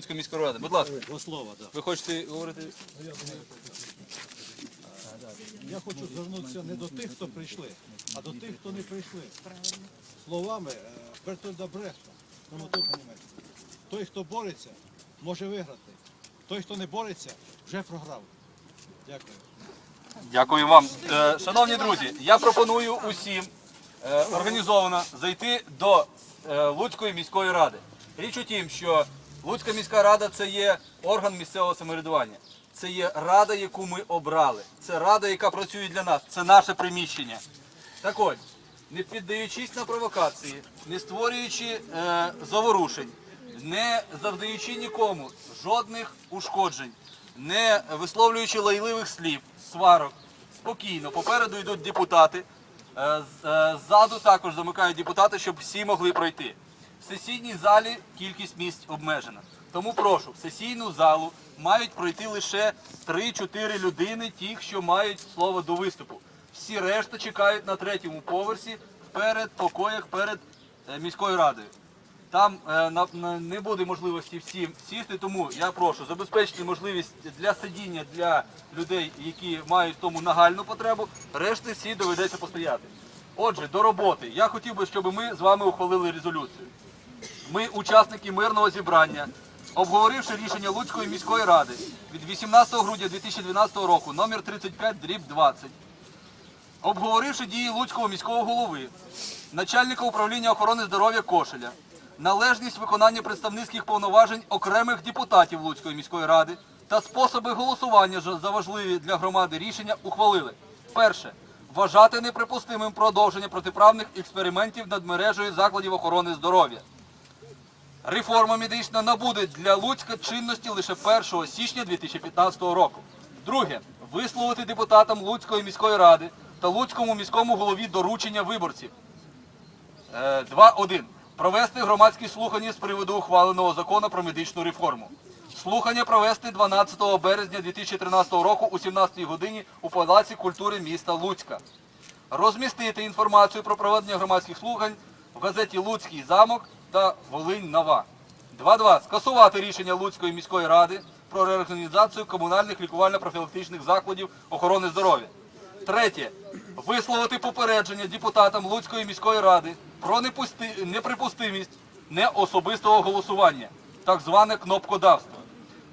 Луцької міської ради. Будь ласка, Два слова, так. ви хочете говорити? Я хочу звернутися не до тих, хто прийшли, а до тих, хто не прийшли. Словами е, Бертольда Брехта, драматурга німецького. Той, хто бореться, може виграти. Той, хто не бореться, вже програв. Дякую. Дякую вам. Е, Шановні друзі, я пропоную усім е, організовано зайти до е, Луцької міської ради. Річ у тім, що Луцька міська рада це є орган місцевого самоврядування. Це є рада, яку ми обрали. Це рада, яка працює для нас. Це наше приміщення. Так ось, не піддаючись на провокації, не створюючи е, заворушень, не завдаючи нікому жодних ушкоджень, не висловлюючи лайливих слів, сварок, спокійно. Попереду йдуть депутати, е, е, ззаду також замикають депутати, щоб всі могли пройти. В сесійній залі кількість місць обмежена. Тому прошу, в сесійну залу мають пройти лише 3-4 людини, ті, що мають слово до виступу. Всі решта чекають на третьому поверсі перед покоях перед е, міською радою. Там е, не буде можливості всім сісти, тому я прошу забезпечити можливість для сидіння для людей, які мають тому нагальну потребу. Решти всі доведеться постояти. Отже, до роботи. Я хотів би, щоб ми з вами ухвалили резолюцію. Ми, учасники мирного зібрання, обговоривши рішення Луцької міської ради від 18 грудня 2012 року, номер 35, дріб 20, обговоривши дії Луцького міського голови, начальника управління охорони здоров'я Кошеля, належність виконання представницьких повноважень окремих депутатів Луцької міської ради та способи голосування за важливі для громади рішення ухвалили. Перше. Вважати неприпустимим продовження протиправних експериментів над мережею закладів охорони здоров'я. Реформа медична набуде для Луцька чинності лише 1 січня 2015 року. Друге. Висловити депутатам Луцької міської ради та Луцькому міському голові доручення виборців. Е, 2.1. Провести громадські слухання з приводу ухваленого закону про медичну реформу. Слухання провести 12 березня 2013 року у 17 годині у Палаці культури міста Луцька. Розмістити інформацію про проведення громадських слухань в газеті Луцький замок та Волинь Нова. 2.2. Скасувати рішення Луцької міської ради про реорганізацію комунальних лікувально-профілактичних закладів охорони здоров'я. Третє. Висловити попередження депутатам Луцької міської ради про неприпустимість неособистого голосування, так зване кнопкодавство.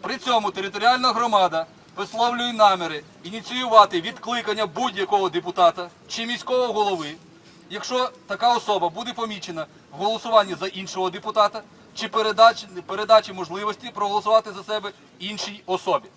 При цьому територіальна громада висловлює наміри ініціювати відкликання будь-якого депутата чи міського голови, якщо така особа буде помічена в голосуванні за іншого депутата чи передачі, передачі можливості проголосувати за себе іншій особі.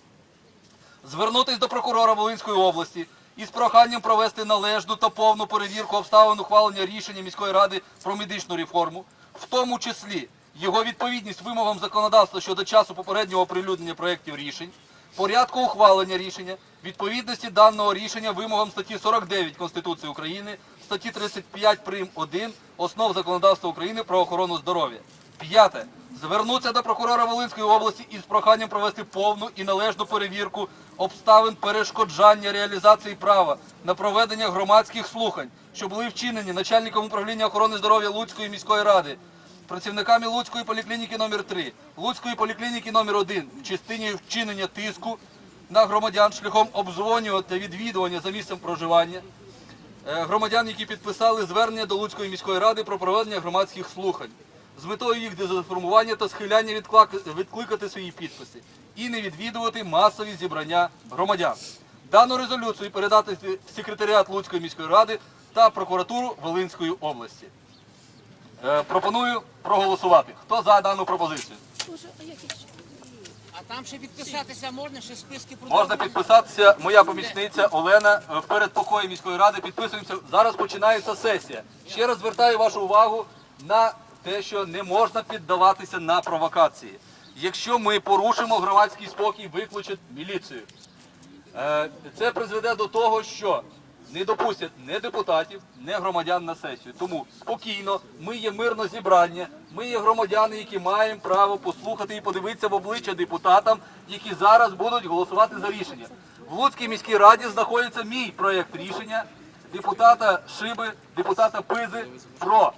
Звернутись до прокурора Волинської області із проханням провести належну та повну перевірку обставин ухвалення рішення міської ради про медичну реформу, в тому числі його відповідність вимогам законодавства щодо часу попереднього оприлюднення проєктів рішень, порядку ухвалення рішення, відповідності даного рішення вимогам статті 49 Конституції України, статті 35 прим. 1 основ законодавства України про охорону здоров'я. П'яте. Звернутися до прокурора Волинської області із проханням провести повну і належну перевірку обставин перешкоджання реалізації права на проведення громадських слухань, що були вчинені начальником управління охорони здоров'я Луцької міської ради, працівниками Луцької поліклініки номер 3 Луцької поліклініки номер 1 в частині вчинення тиску на громадян шляхом обдзвонювання та відвідування за місцем проживання громадян, які підписали звернення до Луцької міської ради про проведення громадських слухань з метою їх дезінформування та схиляння відкликати свої підписи і не відвідувати масові зібрання громадян. Дану резолюцію передати в секретаріат Луцької міської ради та прокуратуру Волинської області. Е, пропоную проголосувати. Хто за дану пропозицію? Там ще підписатися можна, ще списки Можна підписатися. Моя помічниця Олена е, перед покоєм міської ради. Підписуємося. Зараз починається сесія. Ще раз звертаю вашу увагу на те, що не можна піддаватися на провокації. Якщо ми порушимо громадський спокій, викличуть міліцію. Е, Це призведе до того, що не допустять не депутатів, не громадян на сесію. Тому спокійно, ми є мирне зібрання, ми є громадяни, які маємо право послухати і подивитися в обличчя депутатам, які зараз будуть голосувати за рішення. В Луцькій міській раді знаходиться мій проєкт рішення депутата Шиби, депутата Пизи про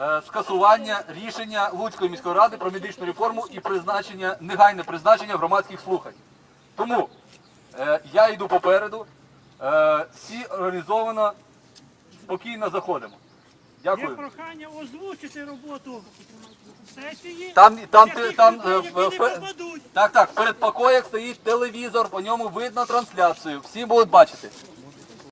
е, скасування рішення Луцької міської ради про медичну реформу і призначення негайне призначення громадських слухань. Тому е, я йду попереду. Е, всі організовано спокійно заходимо. Є Дякую. прохання озвучити роботу сесії. Там, там, тих там, людей, е, які в- не в- попадуть. Так, так, перед покоях стоїть телевізор, по ньому видно трансляцію. Всі будуть бачити.